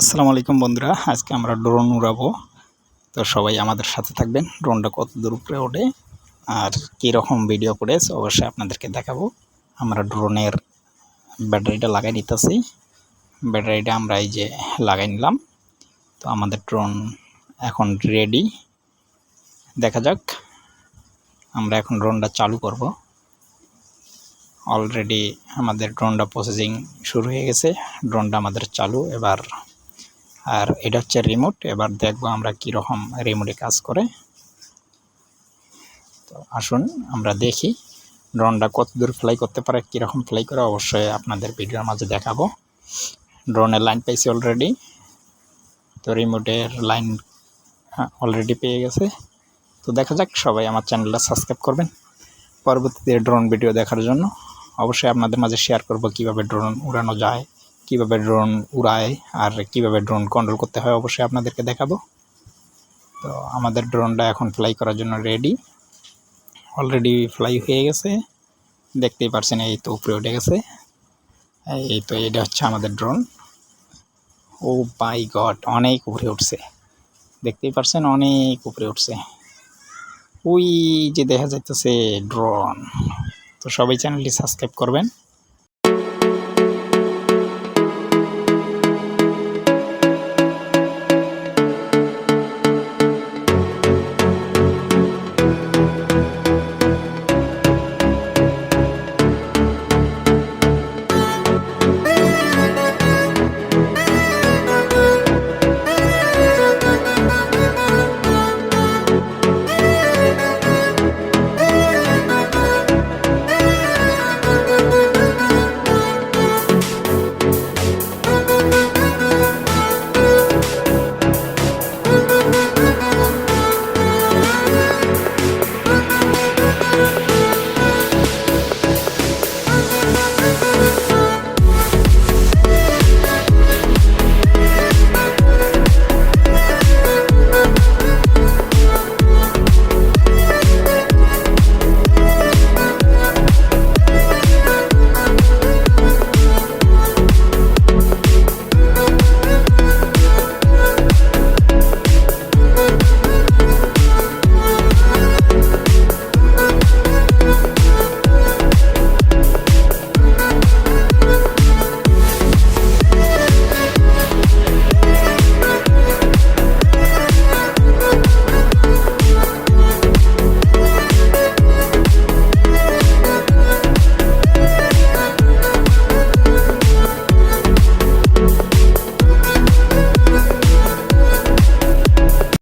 আসসালামু আলাইকুম বন্ধুরা, আজকে আমরা ড্রোন উড়াবো। তো সবাই আমাদের সাথে থাকবেন, ড্রোনটা কত দূর উপরে ওঠে আর কীরকম ভিডিও ফুটেজ অবশ্যই আপনাদেরকে দেখাবো। আমরা ড্রোনের ব্যাটারিটা লাগাই নিতেছি। ব্যাটারিটা আমরা এই যে লাগাই নিলাম। তো আমাদের ড্রোন এখন রেডি দেখা যাক, আমরা এখন ড্রোনটা চালু করব। অলরেডি আমাদের ড্রোনটা প্রসেসিং শুরু হয়ে গেছে। ড্রোনটা আমাদের চালু, এবার আর এটা হচ্ছে রিমোট এবার দেখব আমরা কীরকম রিমোটে কাজ করে। তো আসুন, আমরা দেখি ড্রোনটা কত দূর ফ্লাই করতে পারে, কীরকম ফ্লাই করে, অবশ্যই আপনাদের ভিডিওর মাঝে দেখাবো। ড্রোনের লাইন পেয়েছি অলরেডি তো রিমোটের লাইন অলরেডি পেয়ে গেছে। তো দেখা যাক, সবাই আমার চ্যানেলটা সাবস্ক্রাইব করবেন পরবর্তীতে ড্রোন ভিডিও দেখার জন্য। অবশ্যই আপনাদের মাঝে শেয়ার করব কীভাবে ড্রোন উড়ানো যায়। কীভাবে ড্রোন উড়ায় আর কীভাবে ড্রোন কন্ট্রোল করতে হয় অবশ্যই আপনাদেরকে দেখাবো। তো আমাদের ড্রোনটা এখন ফ্লাই করার জন্য রেডি অলরেডি ফ্লাই হয়ে গেছে। দেখতেই পারছেন, এই তো উপরে উঠে গেছে। এই তো এটা হচ্ছে আমাদের ড্রোন ও বাই গড অনেক উপরে উঠছে। দেখতেই পারছেন, অনেক উপরে উঠছে। ওই যে দেখা যাইতেছে ড্রোন তো সবাই চ্যানেলটি সাবস্ক্রাইব করবেন।